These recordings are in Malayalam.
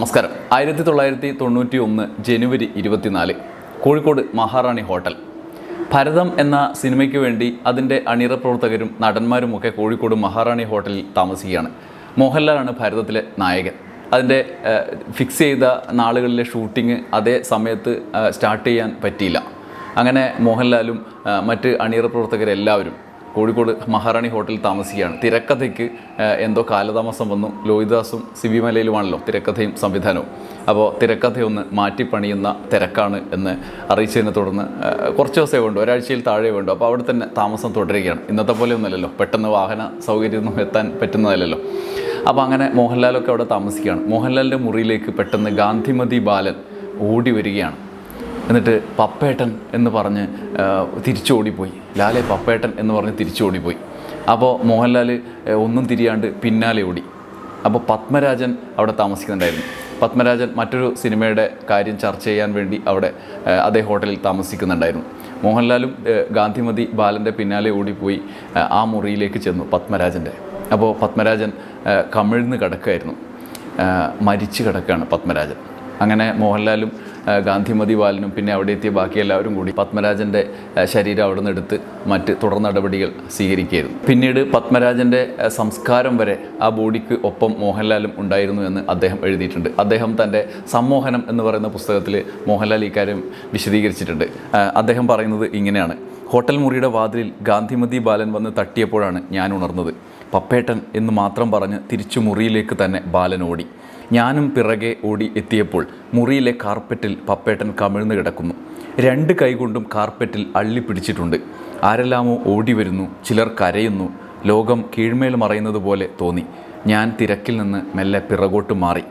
നമസ്കാരം. ആയിരത്തി തൊള്ളായിരത്തി തൊണ്ണൂറ്റി ഒന്ന് ജനുവരി ഇരുപത്തിനാല് കോഴിക്കോട് മഹാറാണി ഹോട്ടൽ. ഭരതം എന്ന സിനിമയ്ക്ക് വേണ്ടി അതിന്റെ അണിയറ പ്രവർത്തകരും നടന്മാരുമൊക്കെ കോഴിക്കോട് മഹാറാണി ഹോട്ടലിൽ താമസിക്കുകയാണ്. മോഹൻലാലാണ് ഭരതത്തിലെ നായകൻ. അതിന്റെ ഫിക്സ് ചെയ്ത നാളുകളിലെ ഷൂട്ടിംഗ് അതേ സമയത്ത് സ്റ്റാർട്ട് ചെയ്യാൻ പറ്റിയില്ല. അങ്ങനെ മോഹൻലാലും മറ്റ് അണിയറ പ്രവർത്തകരെല്ലാവരും കോഴിക്കോട് മഹാറാണി ഹോട്ടലിൽ താമസിക്കുകയാണ്. തിരക്കഥയ്ക്ക് എന്തോ കാലതാമസം വന്നു. ലോഹിദാസും സിബി മലയിലുമാണല്ലോ തിരക്കഥയും സംവിധാനവും. അപ്പോൾ തിരക്കഥയൊന്ന് മാറ്റിപ്പണിയുന്ന തിരക്കാണ് എന്ന് അറിയിച്ചതിനെ തുടർന്ന് കുറച്ച് ദിവസമേ വേണ്ടു. ഒരാഴ്ചയിൽ താഴെ വേണ്ടു. അപ്പോൾ അവിടെ തന്നെ താമസം തുടരുകയാണ്. ഇന്നത്തെ പോലെ ഒന്നുമല്ലല്ലോ. പെട്ടെന്ന് വാഹന സൗകര്യമൊന്നും എത്താൻ പറ്റുന്നതല്ലല്ലോ. അപ്പോൾ അങ്ങനെ മോഹൻലാലൊക്കെ അവിടെ താമസിക്കുകയാണ്. മോഹൻലാലിന്റെ മുറിയിലേക്ക് പെട്ടെന്ന് ഗാന്ധിമതി ബാലൻ ഓടി വരികയാണ്. എന്നിട്ട് പപ്പേട്ടൻ എന്ന് പറഞ്ഞ് തിരിച്ചോടിപ്പോയി. ലാലെ പപ്പേട്ടൻ എന്ന് പറഞ്ഞ് തിരിച്ചോടിപ്പോയി. അപ്പോൾ മോഹൻലാൽ ഒന്നും തിരിയാണ്ട് പിന്നാലെ ഓടി. അപ്പോൾ പത്മരാജൻ അവിടെ താമസിക്കുന്നുണ്ടായിരുന്നു. പത്മരാജൻ മറ്റൊരു സിനിമയുടെ കാര്യം ചർച്ച ചെയ്യാൻ വേണ്ടി അവിടെ അതേ ഹോട്ടലിൽ താമസിക്കുന്നുണ്ടായിരുന്നു. മോഹൻലാലും ഗാന്ധിമതി ബാലന്റെ പിന്നാലെ ഓടിപ്പോയി ആ, മുറിയിലേക്ക് ചെന്നു പത്മരാജന്റെ അപ്പോൾ പത്മരാജൻ കമിഴ്ന്ന് കിടക്കുകയായിരുന്നു. മരിച്ചു കിടക്കുകയാണ് പത്മരാജൻ. അങ്ങനെ മോഹൻലാലും ഗാന്ധിമതി ബാലനും പിന്നെ അവിടെ എത്തിയ ബാക്കി എല്ലാവരും കൂടി പത്മരാജന്റെ ശരീരം അവിടെ നിന്ന് എടുത്ത് മറ്റ് തുടർ നടപടികൾ സ്വീകരിക്കുകയായിരുന്നു. പിന്നീട് പത്മരാജന്റെ സംസ്കാരം വരെ ആ ബോഡിക്ക് ഒപ്പം മോഹൻലാലും ഉണ്ടായിരുന്നു എന്ന് അദ്ദേഹം എഴുതിയിട്ടുണ്ട്. അദ്ദേഹം തന്റെ സമ്മോഹനം എന്ന് പറയുന്ന പുസ്തകത്തിൽ മോഹൻലാൽ ഇക്കാര്യം വിശദീകരിച്ചിട്ടുണ്ട്. അദ്ദേഹം പറയുന്നത് ഇങ്ങനെയാണ്. ഹോട്ടൽ മുറിയുടെ വാതിലിൽ ഗാന്ധിമതി ബാലൻ വന്ന് തട്ടിയപ്പോഴാണ് ഞാൻ ഉണർന്നത്. പപ്പേട്ടൻ എന്ന് മാത്രം പറഞ്ഞ് തിരിച്ചു മുറിയിലേക്ക് തന്നെ ബാലൻ ഓടി. ഞാനും പിറകെ ഓടി എത്തിയപ്പോൾ മുറിയിലെ കാർപ്പറ്റിൽ പപ്പേട്ടൻ കമിഴ്ന്നു കിടക്കുന്നു. രണ്ട് കൈകൊണ്ടും കാർപ്പറ്റിൽ അള്ളി പിടിച്ചിട്ടുണ്ട്. ആരെല്ലാമോ ഓടി വരുന്നു ചിലർ കരയുന്നു. ലോകം കീഴ്മേൽ മറയുന്നത് പോലെ തോന്നി. ഞാൻ തിരക്കിൽ നിന്ന് മെല്ലെ പിറകോട്ട് മാറി.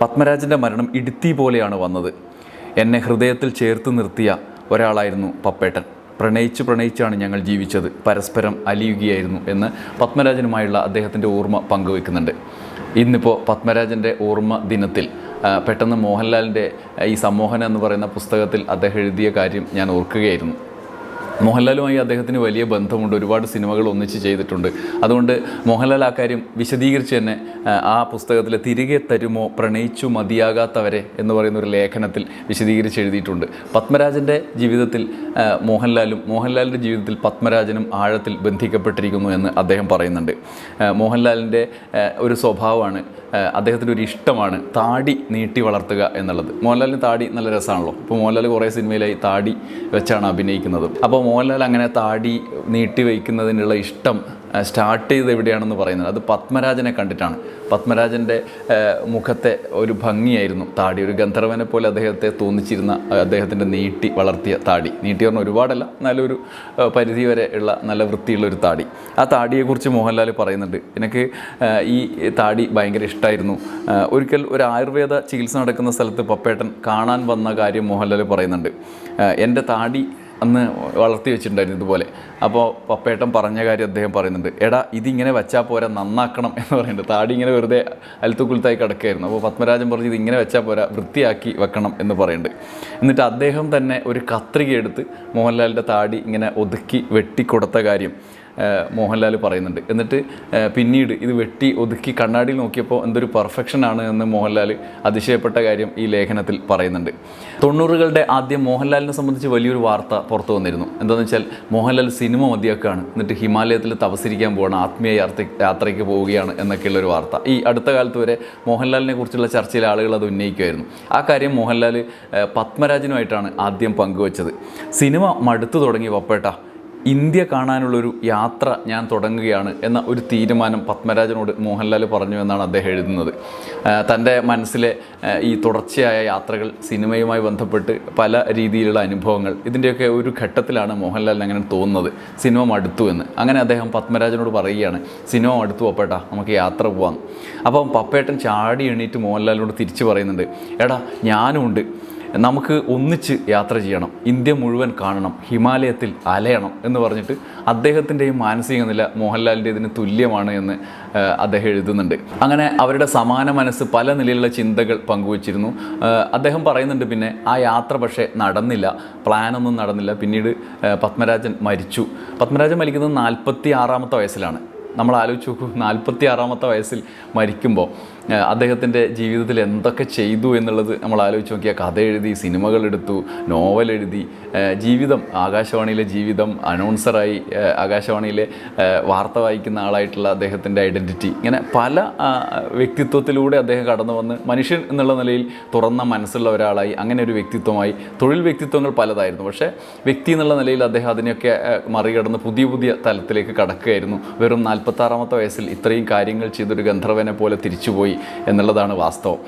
പത്മരാജന്റെ മരണം ഇടുത്തി പോലെയാണ് വന്നത്. എന്നെ ഹൃദയത്തിൽ ചേർത്ത് നിർത്തിയ ഒരാളായിരുന്നു പപ്പേട്ടൻ. പ്രണയിച്ച് പ്രണയിച്ചാണ് ഞങ്ങൾ ജീവിച്ചത്. പരസ്പരം അലിയുകയായിരുന്നു എന്ന് പത്മരാജനുമായുള്ള അദ്ദേഹത്തിന്റെ ഓർമ്മ പങ്കുവെക്കുന്നുണ്ട് ഇന്നിപ്പോൾ പത്മരാജന്റെ ഓർമ്മ ദിനത്തിൽ പെട്ടെന്ന് മോഹൻലാലിന്റെ ഈ സമ്മോഹനം എന്ന് പറയുന്ന പുസ്തകത്തിൽ അദ്ദേഹം എഴുതിയ കാര്യം ഞാൻ ഓർക്കുകയായിരുന്നു. മോഹൻലാലുമായി അദ്ദേഹത്തിന് വലിയ ബന്ധമുണ്ട്. ഒരുപാട് സിനിമകൾ ഒന്നിച്ച് ചെയ്തിട്ടുണ്ട്. അതുകൊണ്ട് മോഹൻലാൽ ആ കാര്യം വിശദീകരിച്ച് തന്നെ ആ, പുസ്തകത്തിലെ തിരികെ തരുമോ പ്രണയിച്ചു മതിയാകാത്തവരെ എന്ന് പറയുന്ന ഒരു ലേഖനത്തിൽ വിശദീകരിച്ച് എഴുതിയിട്ടുണ്ട്. പത്മരാജന്റെ ജീവിതത്തിൽ മോഹൻലാലും മോഹൻലാലിന്റെ ജീവിതത്തിൽ പത്മരാജനും ആഴത്തിൽ ബന്ധിക്കപ്പെട്ടിരിക്കുന്നു എന്ന് അദ്ദേഹം പറയുന്നുണ്ട്. മോഹൻലാലിന്റെ ഒരു സ്വഭാവമാണ് അദ്ദേഹത്തിന്റെ ഒരു ഇഷ്ടമാണ് താടി നീട്ടി വളർത്തുക എന്നുള്ളത്. മോഹൻലാലിന് താടി നല്ല രസമാണല്ലോ. അപ്പോൾ മോഹൻലാൽ കുറേ സിനിമയിലായി താടി വെച്ചാണ് അഭിനയിക്കുന്നത്. അപ്പോൾ മോഹൻലാൽ അങ്ങനെ താടി നീട്ടി വയ്ക്കുന്നതിനുള്ള ഇഷ്ടം സ്റ്റാർട്ട് ചെയ്ത് എവിടെയാണെന്ന് പറയുന്നത്. അത് പത്മരാജനെ കണ്ടിട്ടാണ്. പത്മരാജന്റെ മുഖത്തെ ഒരു ഭംഗിയായിരുന്നു താടി. ഒരു ഗന്ധർവനെ പോലെ അദ്ദേഹത്തെ തോന്നിച്ചിരുന്ന അദ്ദേഹത്തിന്റെ നീട്ടി വളർത്തിയ താടി. നീട്ടി പറഞ്ഞ ഒരുപാടല്ല നല്ലൊരു പരിധി വരെ ഉള്ള നല്ല വൃത്തിയുള്ള ഒരു താടി. ആ താടിയെക്കുറിച്ച് മോഹൻലാൽ പറയുന്നുണ്ട്. എനിക്ക് ഈ താടി ഭയങ്കര ഇഷ്ടമായിരുന്നു ഒരിക്കൽ ഒരു ആയുർവേദ ചികിത്സ നടക്കുന്ന സ്ഥലത്ത് പപ്പേട്ടൻ കാണാൻ വന്ന കാര്യം മോഹൻലാൽ പറയുന്നുണ്ട്. എന്റെ താടി അന്ന് വളർത്തി വെച്ചിട്ടുണ്ടായിരുന്നു ഇതുപോലെ. അപ്പോൾ പപ്പേട്ടൻ പറഞ്ഞ കാര്യം അദ്ദേഹം പറയുന്നുണ്ട് എടാ ഇതിങ്ങനെ വെച്ചാൽ പോരാ നന്നാക്കണം എന്ന് പറയുന്നുണ്ട്. താടി ഇങ്ങനെ വെറുതെ അൽത്തുക്കുലത്തായി കിടക്കുകയായിരുന്നു. അപ്പോൾ പത്മരാജൻ പറഞ്ഞു ഇത് ഇങ്ങനെ വെച്ചാൽ പോരാ വൃത്തിയാക്കി വെക്കണം എന്ന് പറയുന്നുണ്ട്. എന്നിട്ട് അദ്ദേഹം തന്നെ ഒരു കത്രിക എടുത്ത് മോഹൻലാലിന്റെ താടി ഇങ്ങനെ ഒതുക്കി വെട്ടിക്കൊടുത്ത കാര്യം. മോഹൻലാൽ പറയുന്നുണ്ട്. എന്നിട്ട് പിന്നീട് ഇത് വെട്ടി ഒതുക്കി കണ്ണാടിയിൽ നോക്കിയപ്പോൾ എന്തൊരു പെർഫെക്ഷൻ ആണ് എന്ന് മോഹൻലാൽ അതിശയപ്പെട്ട കാര്യം ഈ ലേഖനത്തിൽ പറയുന്നുണ്ട്. തൊണ്ണൂറുകളുടെ ആദ്യം മോഹൻലാലിനെ സംബന്ധിച്ച് വലിയൊരു വാർത്ത പുറത്തു വന്നിരുന്നു. എന്താണെന്ന് വെച്ചാൽ മോഹൻലാൽ സിനിമ മതിയാക്കുകയാണ്. എന്നിട്ട് ഹിമാലയത്തിൽ തപസിരിക്കാൻ പോകണം ആത്മീയ യാത്രയ്ക്ക് പോവുകയാണ് എന്നൊക്കെയുള്ളൊരു വാർത്ത. ഈ അടുത്ത കാലത്ത് വരെ മോഹൻലാലിനെ കുറിച്ചുള്ള ചർച്ചയിൽ ആളുകൾ അത് ഉന്നയിക്കുമായിരുന്നു. ആ കാര്യം മോഹൻലാൽ പത്മരാജനുമായിട്ടാണ് ആദ്യം പങ്കുവച്ചത്. സിനിമ മടുത്തു തുടങ്ങി ഇന്ത്യ കാണാനുള്ളൊരു യാത്ര ഞാൻ തുടങ്ങുകയാണ് എന്ന ഒരു തീരുമാനം പത്മരാജനോട് മോഹൻലാൽ പറഞ്ഞു എന്നാണ് അദ്ദേഹം എഴുതുന്നത്. തന്റെ മനസ്സിലെ ഈ തുടർച്ചയായ യാത്രകൾ സിനിമയുമായി ബന്ധപ്പെട്ട് പല രീതിയിലുള്ള അനുഭവങ്ങൾ ഇതിന്റെയൊക്കെ ഒരു ഘട്ടത്തിലാണ് മോഹൻലാലിന് അങ്ങനെ തോന്നുന്നത്. സിനിമ മടുത്തു എന്ന്. അങ്ങനെ അദ്ദേഹം പത്മരാജനോട് പറയുകയാണ് സിനിമ മടുത്തു പപ്പേട്ടാ നമുക്ക് യാത്ര പോവാം. അപ്പം പപ്പേട്ടൻ ചാടി എണീറ്റ് മോഹൻലാലിനോട് തിരിച്ചു പറയുന്നുണ്ട് എടാ ഞാനും ഉണ്ട് നമുക്ക് ഒന്നിച്ച് യാത്ര ചെയ്യണം. ഇന്ത്യ മുഴുവൻ കാണണം. ഹിമാലയത്തിൽ അലയണം എന്ന് പറഞ്ഞിട്ട് അദ്ദേഹത്തിന്റെയും മാനസിക നില മോഹൻലാലിന്റെ ഇതിന് തുല്യമാണ് എന്ന് അദ്ദേഹം എഴുതുന്നുണ്ട്. അങ്ങനെ അവരുടെ സമാന മനസ്സ് പല നിലയിലുള്ള ചിന്തകൾ പങ്കുവച്ചിരുന്നു. അദ്ദേഹം പറയുന്നുണ്ട് പിന്നെ ആ യാത്ര പക്ഷേ നടന്നില്ല. പ്ലാനൊന്നും നടന്നില്ല. പിന്നീട് പത്മരാജൻ മരിച്ചു. പത്മരാജൻ മരിക്കുന്നത് നാൽപ്പത്തി ആറാമത്തെ വയസ്സിലാണ്. നമ്മൾ ആലോചിച്ച് നോക്കൂ നാൽപ്പത്തി ആറാമത്തെ വയസ്സിൽ മരിക്കുമ്പോൾ അദ്ദേഹത്തിന്റെ ജീവിതത്തിൽ എന്തൊക്കെ ചെയ്തു എന്നുള്ളത് നമ്മൾ ആലോചിച്ച് നോക്കിയാൽ കഥ എഴുതി സിനിമകൾ എടുത്തു നോവൽ എഴുതി ജീവിതം ആകാശവാണിയിലെ ജീവിതം അനൗൺസറായി ആകാശവാണിയിലെ വാർത്ത വായിക്കുന്ന ആളായിട്ടുള്ള അദ്ദേഹത്തിന്റെ ഐഡന്റിറ്റി ഇങ്ങനെ പല വ്യക്തിത്വത്തിലൂടെ അദ്ദേഹം കടന്നു വന്ന് മനുഷ്യൻ എന്നുള്ള നിലയിൽ തുറന്ന മനസ്സുള്ള ഒരാളായി അങ്ങനെ ഒരു വ്യക്തിത്വമായി. തൊഴിൽ വ്യക്തിത്വങ്ങൾ പലതായിരുന്നു. പക്ഷേ വ്യക്തി എന്നുള്ള നിലയിൽ അദ്ദേഹം അതിനെയൊക്കെ മറികടന്ന് പുതിയ പുതിയ തലത്തിലേക്ക് കടക്കുകയായിരുന്നു. വെറും നാൽപ്പത്താറാമത്തെ വയസ്സിൽ ഇത്രയും കാര്യങ്ങൾ ചെയ്തൊരു ഗന്ധർവനെ പോലെ തിരിച്ചുപോയി. എന്നുള്ളതാണ് വാസ്തവം.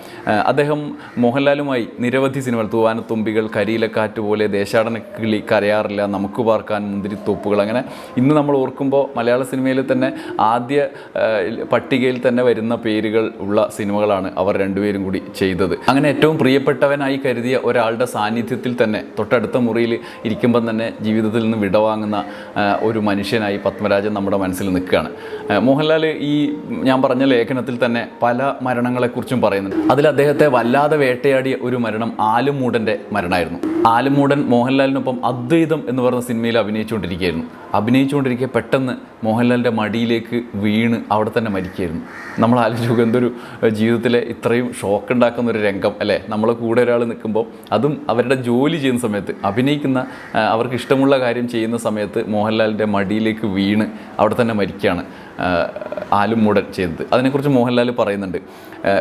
അദ്ദേഹം മോഹൻലാലുമായി നിരവധി സിനിമകൾ തൂവാനത്തുമ്പികൾ കരിയിലക്കാറ്റ് പോലെ ദേശാടന കിളി കരയാറില്ല നമുക്ക് പാർക്കാൻ മുന്തിരിത്തോപ്പുകൾ അങ്ങനെ ഇന്ന് നമ്മൾ ഓർക്കുമ്പോൾ മലയാള സിനിമയിൽ തന്നെ ആദ്യ പട്ടികയിൽ തന്നെ വരുന്ന പേരുകൾ ഉള്ള സിനിമകളാണ് അവർ രണ്ടുപേരും കൂടി ചെയ്തത്. അങ്ങനെ ഏറ്റവും പ്രിയപ്പെട്ടവനായി കരുതിയ ഒരാളുടെ സാന്നിധ്യത്തിൽ തന്നെ തൊട്ടടുത്ത മുറിയിൽ ഇരിക്കുമ്പം തന്നെ ജീവിതത്തിൽ നിന്ന് വിടവാങ്ങുന്ന ഒരു മനുഷ്യനായി പത്മരാജൻ നമ്മുടെ മനസ്സിൽ നിൽക്കുകയാണ്. മോഹൻലാൽ ഈ ഞാൻ പറഞ്ഞ ലേഖനത്തിൽ തന്നെ പല മരണങ്ങളെക്കുറിച്ചും പറയുന്നുണ്ട്. അതിൽ അദ്ദേഹത്തെ വല്ലാതെ വേട്ടയാടിയ ഒരു മരണം ആലുമൂടന്റെ മരണമായിരുന്നു. ആലുമൂടൻ മോഹൻലാലിനൊപ്പം അദ്വൈതം എന്ന് പറയുന്ന സിനിമയിൽ അഭിനയിച്ചുകൊണ്ടിരിക്കുകയായിരുന്നു. അഭിനയിച്ചുകൊണ്ടിരിക്കെ പെട്ടെന്ന് മോഹൻലാലിന്റെ മടിയിലേക്ക് വീണ് അവിടെ തന്നെ മരിക്കുകയായിരുന്നു. നമ്മൾ ആലോചിക്കുക എന്തൊരു ജീവിതത്തിലെ ഇത്രയും ഷോക്ക് ഉണ്ടാക്കുന്ന ഒരു രംഗം അല്ലേ? നമ്മളെ കൂടെ ഒരാൾ നിൽക്കുമ്പോൾ അതും അവരുടെ ജോലി ചെയ്യുന്ന സമയത്ത് അഭിനയിക്കുന്ന അവർക്ക് ഇഷ്ടമുള്ള കാര്യം ചെയ്യുന്ന സമയത്ത് മോഹൻലാലിന്റെ മടിയിലേക്ക് വീണ് അവിടെ തന്നെ മരിക്കുകയാണ്. ആലുമൂടൻ ചെയ്തത്. അതിനെക്കുറിച്ച് മോഹൻലാൽ പറയുന്നുണ്ട്.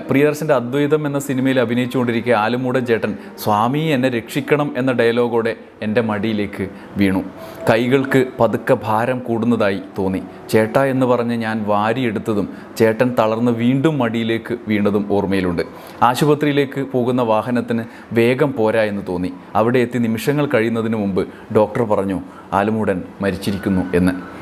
പ്രിയദർശന്റെ അദ്വൈതം എന്ന സിനിമയിൽ അഭിനയിച്ചുകൊണ്ടിരിക്കെ ആലുമൂടൻ ചേട്ടൻ സ്വാമി എന്നെ രക്ഷിക്കണം എന്ന ഡയലോഗോടെ എന്റെ മടിയിലേക്ക് വീണു. കൈകൾക്ക് പതുക്കെ ഭാരം കൂടുന്നതായി തോന്നി. ചേട്ട എന്ന് പറഞ്ഞ് ഞാൻ വാരിയെടുത്തതും ചേട്ടൻ തളർന്ന് വീണ്ടും മടിയിലേക്ക് വീണതും ഓർമ്മയിലുണ്ട്. ആശുപത്രിയിലേക്ക് പോകുന്ന വാഹനത്തിന് വേഗം പോരാ എന്ന് തോന്നി. അവിടെ എത്തി നിമിഷങ്ങൾ കഴിയുന്നതിന് മുമ്പ് ഡോക്ടർ പറഞ്ഞു ആലുമൂടൻ മരിച്ചിരിക്കുന്നു എന്ന്.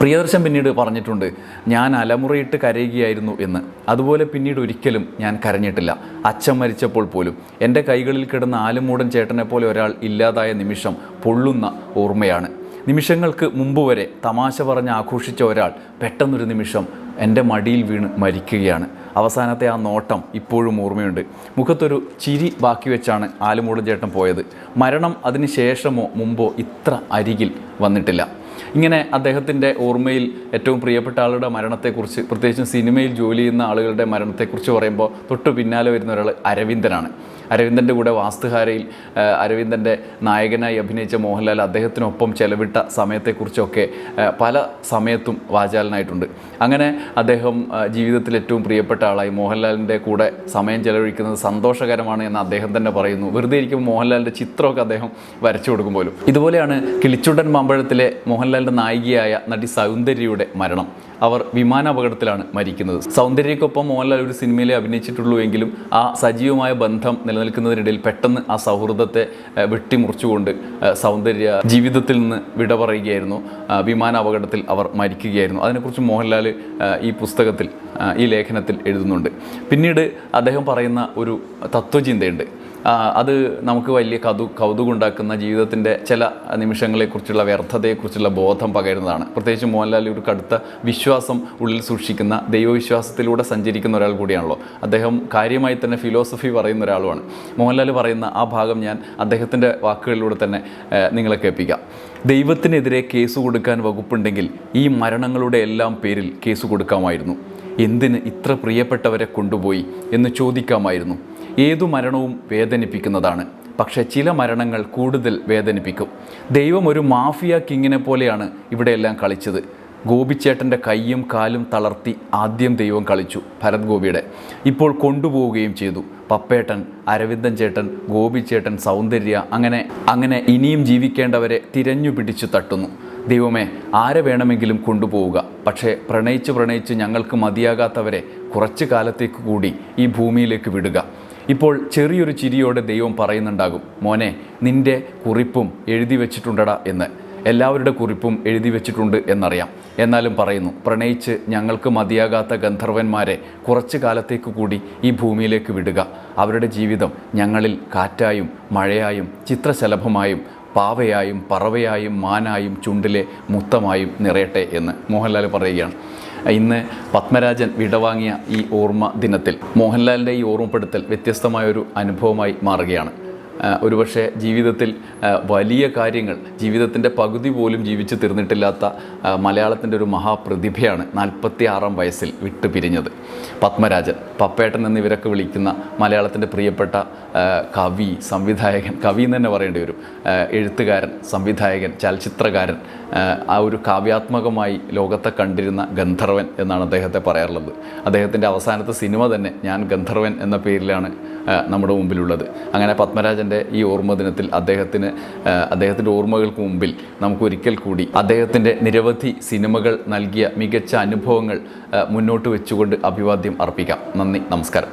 പ്രിയദർശൻ പിന്നീട് പറഞ്ഞിട്ടുണ്ട് ഞാൻ അലമുറയിട്ട് കരയുകയായിരുന്നു എന്ന്. അതുപോലെ പിന്നീട് ഒരിക്കലും ഞാൻ കരഞ്ഞിട്ടില്ല. അച്ഛൻ മരിച്ചപ്പോൾ പോലും. എന്റെ കൈകളിൽ കിടന്ന ആലുമൂടൻ ചേട്ടനെ പോലെ ഒരാൾ ഇല്ലാതായ നിമിഷം പൊള്ളുന്ന ഓർമ്മയാണ്. നിമിഷങ്ങൾക്ക് മുമ്പ് വരെ തമാശ പറഞ്ഞ് ആഘോഷിച്ച ഒരാൾ പെട്ടെന്നൊരു നിമിഷം എന്റെ മടിയിൽ വീണ് മരിക്കുകയാണ്. അവസാനത്തെ ആ നോട്ടം ഇപ്പോഴും ഓർമ്മയുണ്ട്. മുഖത്തൊരു ചിരി ബാക്കി വെച്ചാണ് ആലുമൂടൻ ചേട്ടൻ പോയത്. മരണം അതിന് ശേഷമോ മുമ്പോ ഇത്ര അരികിൽ വന്നിട്ടില്ല. ഇങ്ങനെ അദ്ദേഹത്തിന്റെ ഓർമ്മയിൽ ഏറ്റവും പ്രിയപ്പെട്ട ആളുടെ മരണത്തെക്കുറിച്ച് പ്രത്യേകിച്ചും സിനിമയിൽ ജോലി ചെയ്യുന്ന ആളുകളുടെ മരണത്തെക്കുറിച്ച് പറയുമ്പോൾ തൊട്ട് പിന്നാലെ വരുന്ന ഒരാൾ അരവിന്ദനാണ്. അരവിന്ദന്റെ കൂടെ വാസ്തുഹാരയിൽ അരവിന്ദന്റെ നായകനായി അഭിനയിച്ച മോഹൻലാൽ അദ്ദേഹത്തിനൊപ്പം ചെലവിട്ട സമയത്തെക്കുറിച്ചൊക്കെ പല സമയത്തും വാചാലനായിട്ടുണ്ട്. അങ്ങനെ അദ്ദേഹം ജീവിതത്തിൽ ഏറ്റവും പ്രിയപ്പെട്ട ആളായി. മോഹൻലാലിന്റെ കൂടെ സമയം ചെലവഴിക്കുന്നത് സന്തോഷകരമാണ് എന്ന് അദ്ദേഹം തന്നെ പറയുന്നു. വെറുതെ ഇരിക്കുമ്പോൾ മോഹൻലാലിന്റെ ചിത്രമൊക്കെ അദ്ദേഹം വരച്ചു കൊടുക്കും പോലും ഇതുപോലെയാണ് കിളിച്ചുടൻ മാമ്പഴത്തിലെ മോഹൻലാലിന്റെ നായികയായ നടി സൗന്ദര്യയുടെ മരണം. അവർ വിമാനാപകടത്തിലാണ് മരിക്കുന്നത്. സൗന്ദര്യക്കൊപ്പം മോഹൻലാൽ ഒരു സിനിമയിലെ അഭിനയിച്ചിട്ടുള്ളൂ എങ്കിലും ആ സജീവമായ ബന്ധം നിലനിൽക്കുന്നതിനിടയിൽ പെട്ടെന്ന് ആ സൗഹൃദത്തെ വെട്ടിമുറിച്ചുകൊണ്ട് സൗന്ദര്യ ജീവിതത്തിൽ നിന്ന് വിട പറയുകയായിരുന്നു. വിമാനാപകടത്തിൽ അവർ മരിക്കുകയായിരുന്നു. അതിനെക്കുറിച്ച് മോഹൻലാൽ ഈ പുസ്തകത്തിൽ ഈ ലേഖനത്തിൽ എഴുതുന്നുണ്ട്. പിന്നീട് അദ്ദേഹം പറയുന്ന ഒരു തത്വചിന്തയുണ്ട്. അത് നമുക്ക് വലിയ കതു കൗതുകമുണ്ടാക്കുന്ന ജീവിതത്തിന്റെ ചില നിമിഷങ്ങളെക്കുറിച്ചുള്ള വ്യർത്ഥതയെക്കുറിച്ചുള്ള ബോധം പകരുന്നതാണ്. പ്രത്യേകിച്ച് മോഹൻലാൽ ഒരു കടുത്ത വിശ്വാസം ഉള്ളിൽ സൂക്ഷിക്കുന്ന ദൈവവിശ്വാസത്തിലൂടെ സഞ്ചരിക്കുന്ന ഒരാൾ കൂടിയാണല്ലോ. അദ്ദേഹം കാര്യമായി തന്നെ ഫിലോസഫി പറയുന്ന ഒരാളുമാണ്. മോഹൻലാൽ പറയുന്ന ആ ഭാഗം ഞാൻ അദ്ദേഹത്തിന്റെ വാക്കുകളിലൂടെ തന്നെ നിങ്ങളെ കേൾപ്പിക്കാം. ദൈവത്തിനെതിരെ കേസ് കൊടുക്കാൻ വകുപ്പുണ്ടെങ്കിൽ ഈ മരണങ്ങളുടെ എല്ലാം പേരിൽ കേസ് കൊടുക്കാമായിരുന്നു. എന്തിന് ഇത്ര പ്രിയപ്പെട്ടവരെ കൊണ്ടുപോയി എന്ന് ചോദിക്കാമായിരുന്നു. ഏതു മരണവും വേദനിപ്പിക്കുന്നതാണ്. പക്ഷേ ചില മരണങ്ങൾ കൂടുതൽ വേദനിപ്പിക്കും. ദൈവം ഒരു മാഫിയ കിങ്ങിനെ പോലെയാണ് ഇവിടെയെല്ലാം കളിച്ചത്. ഗോപിച്ചേട്ടന്റെ കൈയും കാലും തളർത്തി ആദ്യം ദൈവം കളിച്ചു ഭരത് ഗോപിയുടെ. ഇപ്പോൾ കൊണ്ടുപോവുകയും ചെയ്തു. പപ്പേട്ടൻ അരവിന്ദൻ ചേട്ടൻ ഗോപിച്ചേട്ടൻ സൗന്ദര്യ അങ്ങനെ അങ്ങനെ ഇനിയും ജീവിക്കേണ്ടവരെ തിരഞ്ഞു പിടിച്ചു തട്ടുന്നു. ദൈവമേ ആരെ വേണമെങ്കിലും കൊണ്ടുപോവുക. പക്ഷേ പ്രണയിച്ച് പ്രണയിച്ച് ഞങ്ങൾക്ക് മതിയാകാത്തവരെ കുറച്ച് കാലത്തേക്ക് കൂടി ഈ ഭൂമിയിലേക്ക് വിടുക. ഇപ്പോൾ ചെറിയൊരു ചിരിയോടെ ദൈവം പറയുന്നുണ്ടാകും മോനെ നിന്റെ കുറിപ്പും എഴുതി വെച്ചിട്ടുണ്ടടാ എന്ന്. എല്ലാവരുടെ കുറിപ്പും എഴുതി വെച്ചിട്ടുണ്ട് എന്നറിയാം. എന്നാലും പറയുന്നു പ്രണയിച്ച് ഞങ്ങൾക്ക് മതിയാകാത്ത ഗന്ധർവന്മാരെ കുറച്ചു കാലത്തേക്ക് കൂടി ഈ ഭൂമിയിലേക്ക് വിടുക. അവരുടെ ജീവിതം ഞങ്ങളിൽ കാറ്റായും മഴയായും ചിത്രശലഭമായും പാവയായും പറവയായും മാനായും ചുണ്ടിലെ മുത്തമായും നിറയട്ടെ എന്ന് മോഹൻലാൽ പറയുകയാണ്. ഇന്ന് പത്മരാജൻ വിടവാങ്ങിയ ഈ ഓർമ്മ ദിനത്തിൽ മോഹൻലാലിന്റെ ഈ ഓർമ്മപ്പെടുത്തൽ വ്യത്യസ്തമായൊരു അനുഭവമായി മാറുകയാണ്. ഒരുപക്ഷെ ജീവിതത്തിൽ വലിയ കാര്യങ്ങൾ ജീവിതത്തിന്റെ പകുതി പോലും ജീവിച്ചു തീർന്നിട്ടില്ലാത്ത മലയാളത്തിന്റെ ഒരു മഹാപ്രതിഭയാണ് നാൽപ്പത്തി ആറാം വയസ്സിൽ വിട്ടുപിരിഞ്ഞത്. പത്മരാജൻ പപ്പേട്ടൻ എന്നിവരൊക്കെ വിളിക്കുന്ന മലയാളത്തിന്റെ പ്രിയപ്പെട്ട കവി സംവിധായകൻ കവി എന്ന് തന്നെ പറയേണ്ടി വരും. എഴുത്തുകാരൻ സംവിധായകൻ ചലച്ചിത്രകാരൻ ആ, ഒരു കാവ്യാത്മകമായി ലോകത്തെ കണ്ടിരുന്ന ഗന്ധർവൻ എന്നാണ് അദ്ദേഹത്തെ പറയാറുള്ളത്. അദ്ദേഹത്തിന്റെ അവസാനത്തെ സിനിമ തന്നെ ഞാൻ ഗന്ധർവൻ എന്ന പേരിലാണ് നമ്മുടെ മുമ്പിലുള്ളത്. അങ്ങനെ പത്മരാജന്റെ ഈ ഓർമ്മ ദിനത്തിൽ അദ്ദേഹത്തിന് അദ്ദേഹത്തിന്റെ ഓർമ്മകൾക്ക് മുമ്പിൽ നമുക്ക് ഒരിക്കൽ കൂടി അദ്ദേഹത്തിന്റെ നിരവധി സിനിമകൾ നൽകിയ മികച്ച അനുഭവങ്ങൾ മുന്നോട്ട് വെച്ചുകൊണ്ട് അഭിവാദ്യം അർപ്പിക്കാം. നന്ദി നമസ്കാരം.